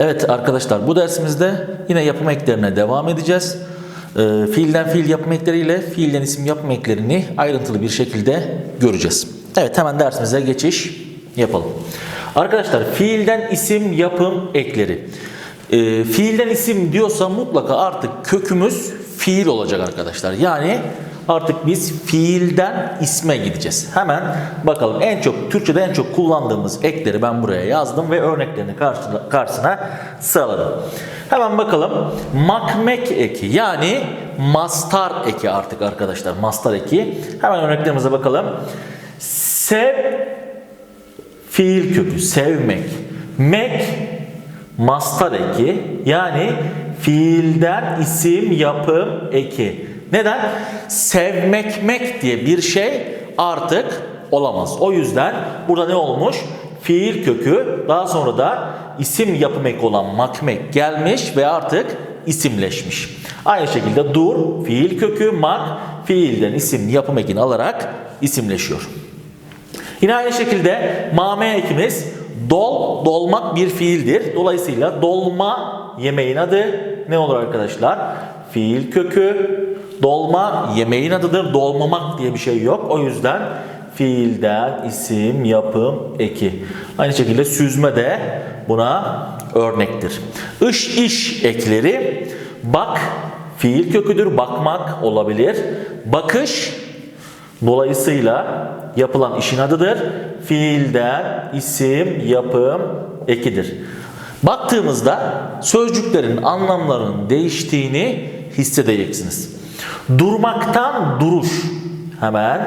Evet arkadaşlar bu dersimizde yine yapım eklerine devam edeceğiz. Ee, fiilden fiil yapım ekleriyle fiilden isim yapım eklerini ayrıntılı bir şekilde göreceğiz. Evet hemen dersimize geçiş yapalım. Arkadaşlar fiilden isim yapım ekleri. Ee, fiilden isim diyorsa mutlaka artık kökümüz fiil olacak arkadaşlar. Yani Artık biz fiilden isme gideceğiz. Hemen bakalım en çok Türkçe'de en çok kullandığımız ekleri ben buraya yazdım ve örneklerini karşına, karşısına sıraladım. Hemen bakalım. Makmek eki yani mastar eki artık arkadaşlar. Mastar eki. Hemen örneklerimize bakalım. Sev fiil kökü sevmek. Mek mastar eki yani fiilden isim yapım eki. Neden? Sevmekmek diye bir şey artık olamaz. O yüzden burada ne olmuş? Fiil kökü daha sonra da isim yapım eki olan makmek gelmiş ve artık isimleşmiş. Aynı şekilde dur, fiil kökü, mak, fiilden isim yapım ekini alarak isimleşiyor. Yine aynı şekilde mame ekimiz dol, dolmak bir fiildir. Dolayısıyla dolma yemeğin adı ne olur arkadaşlar? Fiil kökü, dolma yemeğin adıdır. Dolmamak diye bir şey yok. O yüzden fiilden isim, yapım, eki. Aynı şekilde süzme de buna örnektir. Iş, iş ekleri bak fiil köküdür. Bakmak olabilir. Bakış Dolayısıyla yapılan işin adıdır. Fiilden isim, yapım, ekidir. Baktığımızda sözcüklerin anlamlarının değiştiğini hissedeceksiniz. Durmaktan duruş. Hemen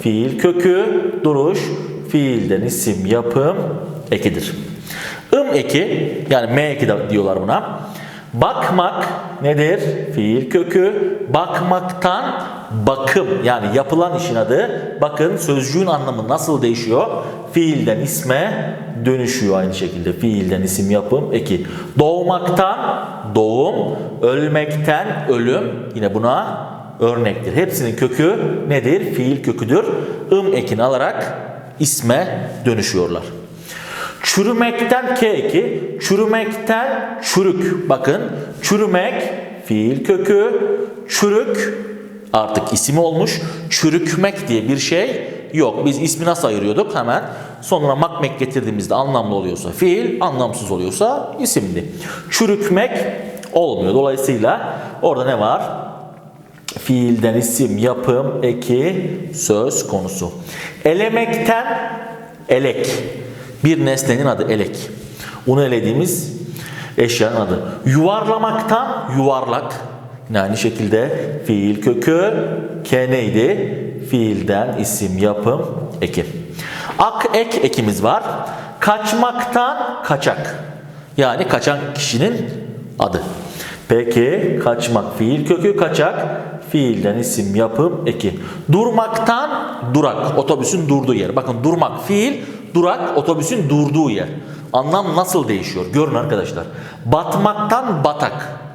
fiil kökü, duruş, fiilden isim, yapım, ekidir. Im eki, yani M eki de diyorlar buna. Bakmak nedir? Fiil kökü. Bakmaktan bakım yani yapılan işin adı. Bakın sözcüğün anlamı nasıl değişiyor? Fiilden isme dönüşüyor aynı şekilde. Fiilden isim yapım eki. Doğmaktan doğum, ölmekten ölüm yine buna örnektir. Hepsinin kökü nedir? Fiil köküdür. ım ekini alarak isme dönüşüyorlar. Çürümekten K2, çürümekten çürük. Bakın çürümek fiil kökü, çürük artık isim olmuş. Çürükmek diye bir şey yok. Biz ismi nasıl ayırıyorduk? Hemen sonuna makmek getirdiğimizde anlamlı oluyorsa fiil, anlamsız oluyorsa isimdi. Çürükmek olmuyor. Dolayısıyla orada ne var? Fiilden isim, yapım, eki, söz konusu. Elemekten elek. Bir nesnenin adı elek. Onu elediğimiz eşyanın adı. Yuvarlamaktan yuvarlak. Yine aynı şekilde fiil kökü ke neydi? Fiilden isim, yapım, eki. Ak ek ekimiz var. Kaçmaktan kaçak. Yani kaçan kişinin adı. Peki kaçmak fiil kökü kaçak fiilden isim yapım eki. Durmaktan durak otobüsün durduğu yer. Bakın durmak fiil durak otobüsün durduğu yer. Anlam nasıl değişiyor? Görün arkadaşlar. Batmaktan batak.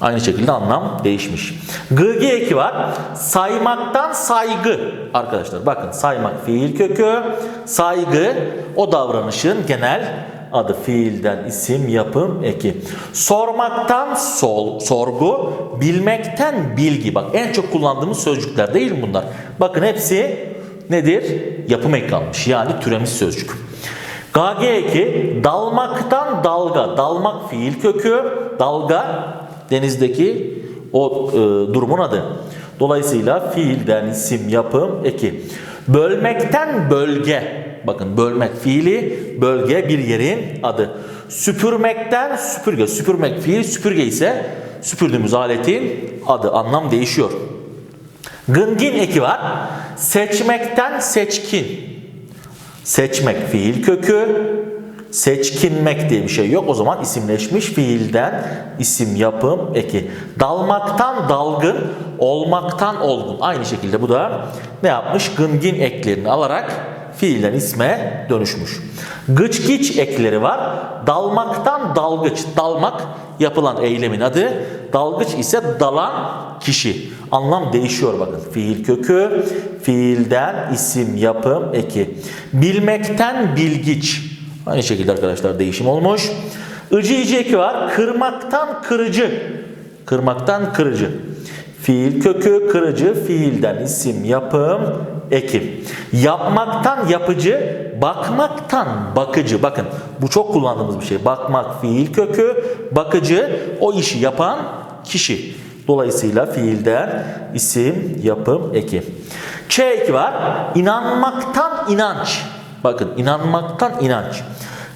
Aynı şekilde anlam değişmiş. Gıgi eki var. Saymaktan saygı. Arkadaşlar bakın saymak fiil kökü. Saygı o davranışın genel adı fiilden isim yapım eki. Sormaktan sol, sorgu, bilmekten bilgi. Bak en çok kullandığımız sözcükler değil mi bunlar? Bakın hepsi nedir? Yapım eki almış. Yani türemiş sözcük. GG eki dalmaktan dalga. Dalmak fiil kökü. Dalga denizdeki o e, durumun adı. Dolayısıyla fiilden isim yapım eki. Bölmekten bölge. Bakın bölmek fiili, bölge bir yerin adı. Süpürmekten süpürge. Süpürmek fiil, süpürge ise süpürdüğümüz aletin adı. Anlam değişiyor. Gıngin eki var. Seçmekten seçkin. Seçmek fiil kökü. Seçkinmek diye bir şey yok. O zaman isimleşmiş fiilden isim yapım eki. Dalmaktan dalgın, olmaktan olgun. Aynı şekilde bu da ne yapmış? Gıngin eklerini alarak fiilden isme dönüşmüş. Gıç giç ekleri var. Dalmaktan dalgıç. Dalmak yapılan eylemin adı. Dalgıç ise dalan kişi. Anlam değişiyor bakın. Fiil kökü, fiilden isim yapım eki. Bilmekten bilgiç. Aynı şekilde arkadaşlar değişim olmuş. Icı ici eki var. Kırmaktan kırıcı. Kırmaktan kırıcı. Fiil kökü kırıcı fiilden isim yapım eki. Yapmaktan yapıcı, bakmaktan bakıcı. Bakın bu çok kullandığımız bir şey. Bakmak fiil kökü, bakıcı o işi yapan kişi. Dolayısıyla fiilden isim yapım eki. Ç var. İnanmaktan inanç. Bakın inanmaktan inanç.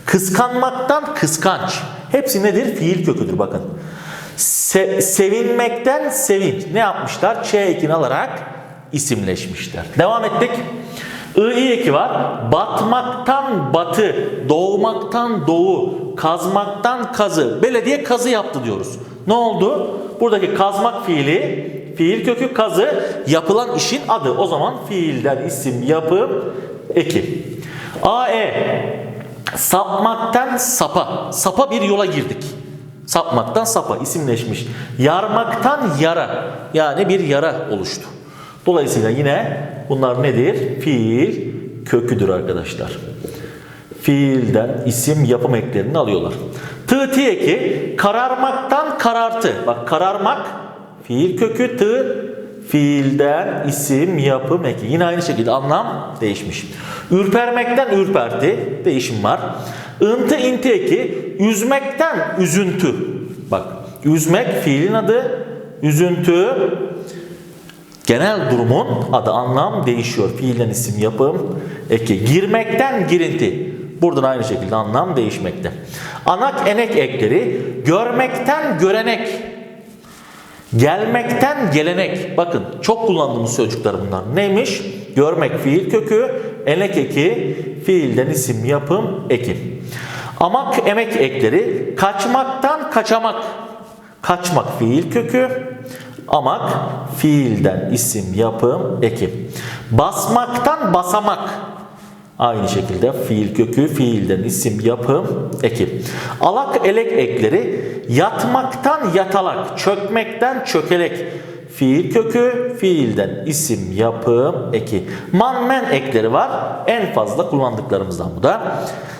Kıskanmaktan kıskanç. Hepsi nedir? Fiil köküdür bakın. Se- sevinmekten sevinç. Ne yapmışlar? Ç ekini alarak isimleşmişler. Devam ettik. I eki var. Batmaktan batı, doğmaktan doğu, kazmaktan kazı. Belediye kazı yaptı diyoruz. Ne oldu? Buradaki kazmak fiili, fiil kökü kazı, yapılan işin adı. O zaman fiilden isim yapım eki. A e sapmaktan sapa. Sapa bir yola girdik. Sapmaktan sapa isimleşmiş. Yarmaktan yara. Yani bir yara oluştu. Dolayısıyla yine bunlar nedir? Fiil köküdür arkadaşlar. Fiilden isim yapım eklerini alıyorlar. Tı ti eki kararmaktan karartı. Bak kararmak fiil kökü tı fiilden isim yapım eki. Yine aynı şekilde anlam değişmiş. Ürpermekten ürperti değişim var. Intı inti eki üzmekten üzüntü. Bak üzmek fiilin adı. Üzüntü Genel durumun adı anlam değişiyor. Fiilden isim yapım eki. Girmekten girinti. Buradan aynı şekilde anlam değişmekte. Anak enek ekleri görmekten görenek. Gelmekten gelenek. Bakın çok kullandığımız sözcükler bunlar. Neymiş? Görmek fiil kökü, enek eki, fiilden isim yapım eki. Amak emek ekleri kaçmaktan kaçamak. Kaçmak fiil kökü, amak fiilden isim yapım eki. Basmaktan basamak. Aynı şekilde fiil kökü fiilden isim yapım eki. Alak elek ekleri yatmaktan yatalak, çökmekten çökelek. Fiil kökü fiilden isim yapım eki. Man men ekleri var. En fazla kullandıklarımızdan bu da.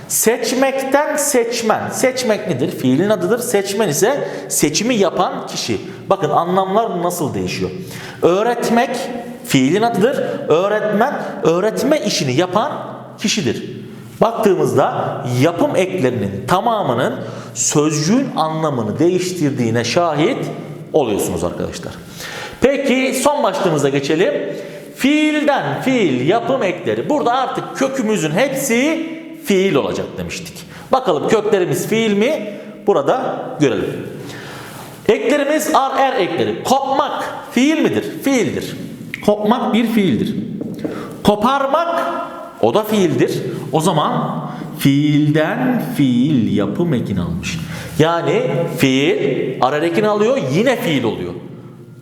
Seçmekten seçmen. Seçmek nedir? Fiilin adıdır. Seçmen ise seçimi yapan kişi. Bakın anlamlar nasıl değişiyor. Öğretmek fiilin adıdır. Öğretmen öğretme işini yapan kişidir. Baktığımızda yapım eklerinin tamamının sözcüğün anlamını değiştirdiğine şahit oluyorsunuz arkadaşlar. Peki son başlığımıza geçelim. Fiilden fiil yapım ekleri. Burada artık kökümüzün hepsi fiil olacak demiştik. Bakalım köklerimiz fiil mi? Burada görelim. Eklerimiz ar er ekleri. Kopmak fiil midir? Fiildir. Kopmak bir fiildir. Koparmak o da fiildir. O zaman fiilden fiil yapım ekini almış. Yani fiil ar er ekini alıyor yine fiil oluyor.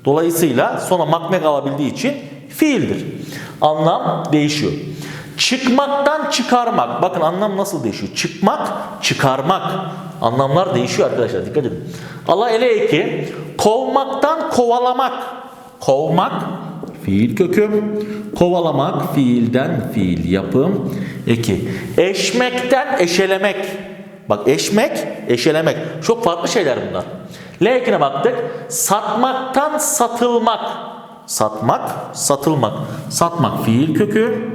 Dolayısıyla sonra makmek alabildiği için fiildir. Anlam değişiyor. Çıkmaktan çıkarmak. Bakın anlam nasıl değişiyor? Çıkmak, çıkarmak. Anlamlar değişiyor arkadaşlar. Dikkat edin. Allah ele eki. Kovmaktan kovalamak. Kovmak fiil kökü. Kovalamak fiilden fiil yapım eki. Eşmekten eşelemek. Bak eşmek, eşelemek. Çok farklı şeyler bunlar. L ekine baktık. Satmaktan satılmak. Satmak, satılmak. Satmak fiil kökü.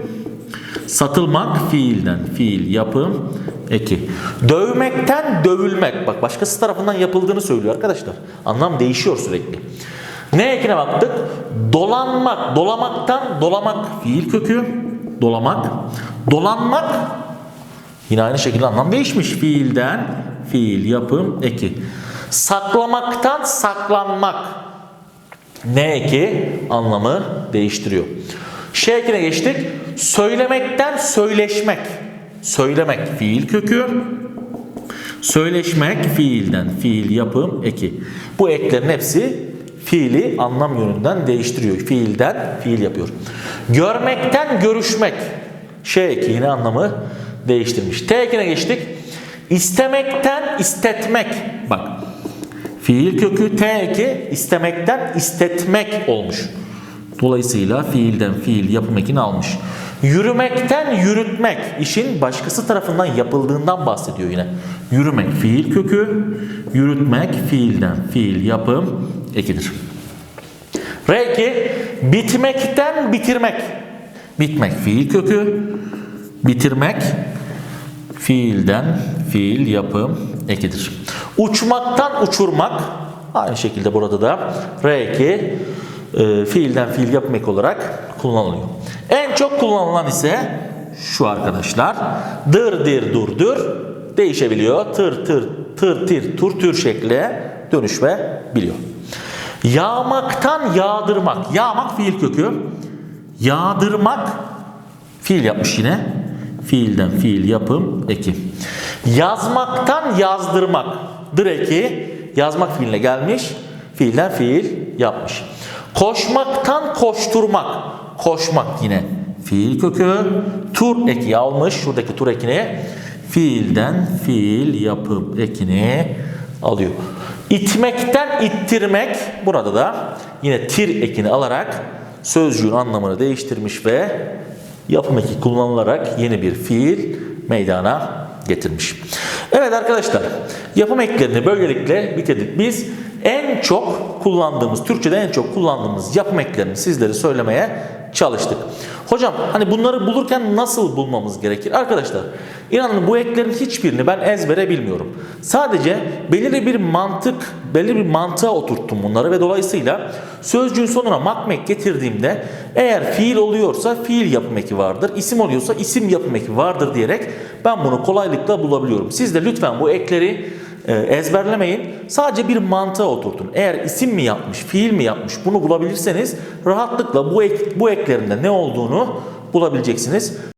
Satılmak fiilden fiil yapım eki. Dövmekten dövülmek. Bak başkası tarafından yapıldığını söylüyor arkadaşlar. Anlam değişiyor sürekli. Ne ekine baktık? Dolanmak, dolamaktan dolamak fiil kökü. Dolamak. Dolanmak yine aynı şekilde anlam değişmiş. Fiilden fiil yapım eki. Saklamaktan saklanmak. Ne eki anlamı değiştiriyor. Şey ekine geçtik. Söylemekten söyleşmek. Söylemek fiil kökü. Söyleşmek fiilden fiil yapım eki. Bu eklerin hepsi fiili anlam yönünden değiştiriyor. Fiilden fiil yapıyor. Görmekten görüşmek. Şey eki yine anlamı değiştirmiş. T ekine geçtik. İstemekten istetmek. Bak. Fiil kökü T eki istemekten istetmek olmuş. Dolayısıyla fiilden fiil yapım ekini almış. Yürümekten yürütmek işin başkası tarafından yapıldığından bahsediyor yine. Yürümek fiil kökü, yürütmek fiilden fiil yapım ekidir. R2 bitmekten bitirmek. Bitmek fiil kökü, bitirmek fiilden fiil yapım ekidir. Uçmaktan uçurmak aynı şekilde burada da R2 e, fiilden fiil yapım eki olarak kullanılıyor. En çok kullanılan ise şu arkadaşlar. Dır dir dur dur değişebiliyor. Tır tır tır tir tur tür şekle dönüşebiliyor. Yağmaktan yağdırmak. Yağmak fiil kökü. Yağdırmak fiil yapmış yine. Fiilden fiil yapım eki. Yazmaktan yazdırmak. Dır yazmak fiiline gelmiş. Fiilden fiil yapmış. Koşmaktan koşturmak. Koşmak yine fiil kökü. Tur eki almış. Şuradaki tur ekini fiilden fiil yapım ekini alıyor. İtmekten ittirmek burada da yine tir ekini alarak sözcüğün anlamını değiştirmiş ve yapım eki kullanılarak yeni bir fiil meydana getirmiş. Evet arkadaşlar yapım eklerini böylelikle bitirdik. Biz en çok kullandığımız, Türkçe'de en çok kullandığımız yapım eklerini sizlere söylemeye çalıştık. Hocam hani bunları bulurken nasıl bulmamız gerekir? Arkadaşlar inanın bu eklerin hiçbirini ben ezbere bilmiyorum. Sadece belirli bir mantık, belirli bir mantığa oturttum bunları ve dolayısıyla sözcüğün sonuna makmek getirdiğimde eğer fiil oluyorsa fiil yapım eki vardır, isim oluyorsa isim yapım eki vardır diyerek ben bunu kolaylıkla bulabiliyorum. Siz de lütfen bu ekleri ezberlemeyin. Sadece bir mantığa oturtun. Eğer isim mi yapmış, fiil mi yapmış bunu bulabilirseniz rahatlıkla bu ek, bu eklerinde ne olduğunu bulabileceksiniz.